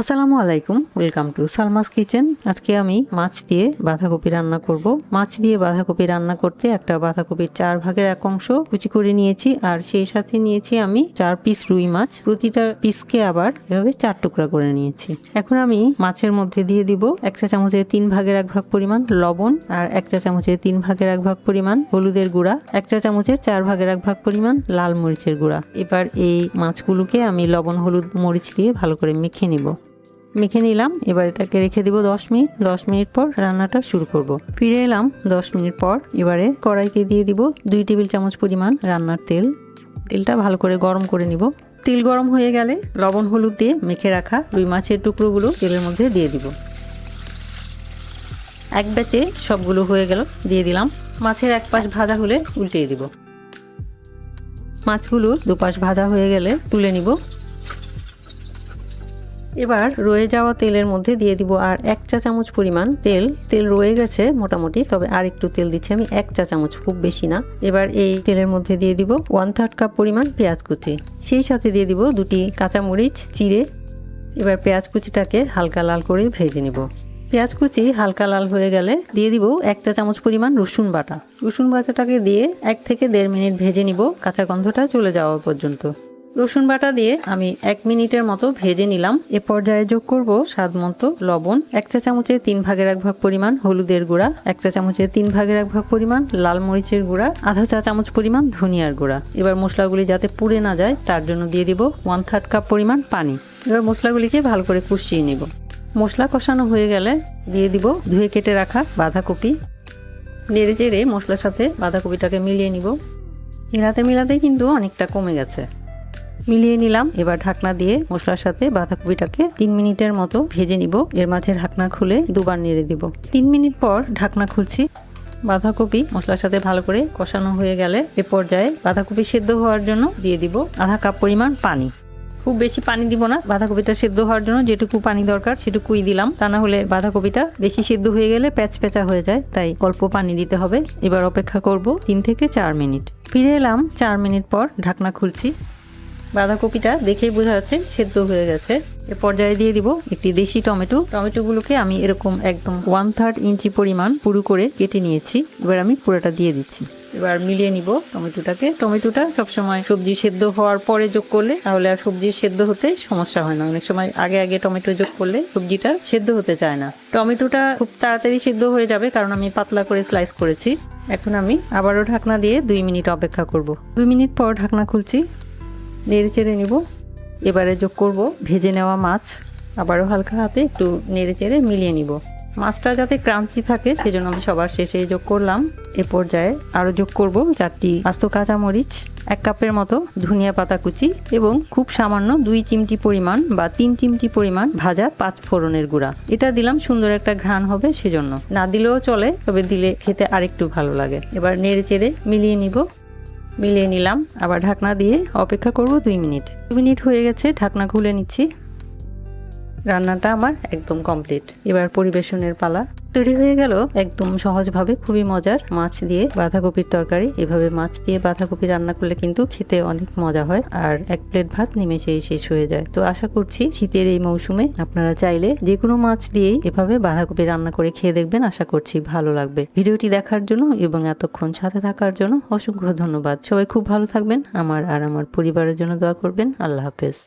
আসসালামু আলাইকুম, welcome to Salma's kitchen. আজকে আমি মাছ দিয়ে বাঁধাকপি রান্না করব। মাছ দিয়ে বাঁধাকপি রান্না করতে একটা বাঁধাকপির চার ভাগের এক অংশ কুচি করে নিয়েছি, আর সেই সাথে নিয়েছি আমি চার পিস রুই মাছ। প্রতিটা পিসকে আবার এভাবে চার টুকরা করে নিয়েছি। এখন আমি মাছের মধ্যে দিয়ে দিব এক চা চামচের তিন ভাগের এক ভাগ পরিমাণ লবণ আর এক চা চামচের তিন ভাগের এক ভাগ পরিমাণ হলুদের গুঁড়া। এক চা চামচের চার ভাগের এক ভাগ পরিমাণ লাল মরিচের গুঁড়া। এবার এই মাছগুলোকে আমি লবণ, হলুদ, মরিচ দিয়ে ভালো করে মেখে নিব। মেখে নিলাম। এবার এটাকে রেখে দিব দশ মিনিট। দশ মিনিট পর রান্নাটা শুরু করব। ফিরে এলাম দশ মিনিট পর। এবারে কড়াইতে দিয়ে দিব দুই টেবিল চামচ পরিমাণ রান্নার তেল। তেলটা ভালো করে গরম করে নিব। তেল গরম হয়ে গেলে লবণ, হলুদ দিয়ে মেখে রাখা রুই মাছের টুকরোগুলো তেলের মধ্যে দিয়ে দিব। এক ব্যাচে সবগুলো হয়ে গেল, দিয়ে দিলাম। মাছের এক পাশ ভাজা হলে উল্টিয়ে দিব। মাছগুলো দুপাশ ভাজা হয়ে গেলে তুলে নিব। এবার রয়ে যাওয়া তেলের মধ্যে দিয়ে দিব আর এক চা চামচ পরিমাণ তেল। তেল রয়ে গেছে মোটামুটি, তবে আর একটু তেল দিচ্ছি আমি, এক চা চামচ, খুব বেশি না। এবার এই তেলের মধ্যে দিয়ে দিব ওয়ান থার্ড কাপ পরিমাণ পেঁয়াজ কুচি। সেই সাথে দিয়ে দিব দুটি কাঁচামরিচ, চিড়ে। এবার পেঁয়াজ কুচিটাকে হালকা লাল করে ভেজে নিব। পেঁয়াজ কুচি হালকা লাল হয়ে গেলে দিয়ে দিব এক চা চামচ পরিমাণ রসুন বাটা। রসুন বাটাটাকে দিয়ে এক থেকে দেড় মিনিট ভেজে নিব, কাঁচা গন্ধটা চলে যাওয়া পর্যন্ত। রসুন বাটা দিয়ে আমি এক মিনিটের মতো ভেজে নিলাম। এ পর্যায়ে যোগ করব স্বাদ মতো লবণ, এক চা চামচের তিন ভাগের এক ভাগ পরিমাণ হলুদের গুঁড়া, এক চা চামচের তিন ভাগের এক ভাগ পরিমাণ লাল মরিচের গুঁড়া, আধা চা চামচ পরিমাণ ধনিয়ার গুঁড়া। এবার মশলাগুলি যাতে পুড়ে না যায়, তার জন্য দিয়ে দিব ওয়ান থার্ড কাপ পরিমাণ পানি। এবার মশলাগুলিকে ভালো করে কষিয়ে নেব। মশলা কষানো হয়ে গেলে দিয়ে দিব ধুয়ে কেটে রাখা বাঁধাকপি। নেড়ে চেড়ে মশলার সাথে বাঁধাকপিটাকে মিলিয়ে নিব। মিলাতে মিলাতে কিন্তু অনেকটা কমে গেছে। মিলিয়ে নিলাম। এবার ঢাকনা দিয়ে মশলার সাথে বাঁধাকপিটাকে তিন মিনিটের মতো ভেজে নিব। এর মাঝে ঢাকনা খুলে দুবার নেড়ে দিব। তিন মিনিট পর ঢাকনা খুলছি। বাঁধাকপি মশলার সাথে ভালো করে কষানো হয়ে গেলে এ পর্যায়ে বাঁধাকপি সেদ্ধ হওয়ার জন্য দিয়ে দিব আধা কাপ পরিমাণ পানি। খুব বেশি পানি দিব না। বাঁধাকপিটা সেদ্ধ হওয়ার জন্য যেটুকু পানি দরকার সেটুকুই দিলাম। তা না হলে বাঁধাকপিটা বেশি সেদ্ধ হয়ে গেলে প্যাচ প্যাচা হয়ে যায়, তাই অল্প পানি দিতে হবে। এবার অপেক্ষা করব তিন থেকে চার মিনিট। ফিরে এলাম চার মিনিট পর ঢাকনা খুলছি। বাঁধাকপিটা দেখেই বোঝা যাচ্ছে সেদ্ধ হয়ে গেছে। এ পর্যায়ে দিয়ে দিব একটি দেশি টমেটো। টমেটোগুলোকে আমি এরকম একদম ওয়ান থার্ড ইঞ্চি পরিমাণ পুরু করে কেটে নিয়েছি। এবার আমি পুরোটা দিয়ে দিচ্ছি। এবার মিলিয়ে নিব টমেটোটাকে। টমেটোটা সবসময় সবজি সেদ্ধ হওয়ার পরে যোগ করলে, তাহলে আর সবজি সেদ্ধ হতে সমস্যা হয় না। অনেক সময় আগে আগে টমেটো যোগ করলে সবজিটা সেদ্ধ হতে চায় না। টমেটোটা খুব তাড়াতাড়ি সেদ্ধ হয়ে যাবে, কারণ আমি পাতলা করে স্লাইস করেছি। এখন আমি আবারও ঢাকনা দিয়ে দুই মিনিট অপেক্ষা করব। দুই মিনিট পর ঢাকনা খুলছি। নেড়ে চেড়ে নিব। এবারে যোগ করব ভেজে নেওয়া মাছ। আবারও হালকা হাতে একটু নেড়ে চেড়ে মিলিয়ে নিব। মাছটা যাতে ক্রাঞ্চি থাকে, সেজন্য আমি সবার শেষে যোগ করলাম। এ পর্যায়ে আরও যোগ করব চারটি আস্ত কাঁচামরিচ, এক কাপের মতো ধনিয়া পাতা কুচি এবং খুব সামান্য দুই চিমটি পরিমাণ বা তিন চিমটি পরিমাণ ভাজা পাঁচ ফোড়নের গুঁড়া। এটা দিলাম সুন্দর একটা ঘ্রাণ হবে সেজন্য। না দিলেও চলে, তবে দিলে খেতে আরেকটু ভালো লাগে। এবার নেড়ে চেড়ে মিলিয়ে নিব। মিলিয়ে নিলাম। আবার ঢাকনা দিয়ে অপেক্ষা করব দুই মিনিট। দু মিনিট হয়ে গেছে, ঢাকনা খুলে নিচ্ছি। রান্নাটা আমার একদম কমপ্লিট এবার পরিবেশনের পালা। তৈরি হয়ে গেল একদম সহজভাবে, খুবই মজার। মাছ দিয়ে বাঁধাকপির তরকারি। এভাবে মাছ দিয়ে বাঁধাকপি রান্না করলে কিন্তু খেতে অনেক মজা হয় আর এক প্লেট ভাত নিমেষেই শেষ হয়ে যায়। তো আশা করছি শীতের এই মৌসুমে আপনারা চাইলে যে কোনো মাছ দিয়েই এভাবে বাঁধাকপি রান্না করে খেয়ে দেখবেন। আশা করছি ভালো লাগবে। ভিডিওটি দেখার জন্য এবং এতক্ষণ সাথে থাকার জন্য অসংখ্য ধন্যবাদ। সবাই খুব ভালো থাকবেন। আমার আর আমার পরিবারের জন্য দোয়া করবেন। আল্লাহ হাফেজ।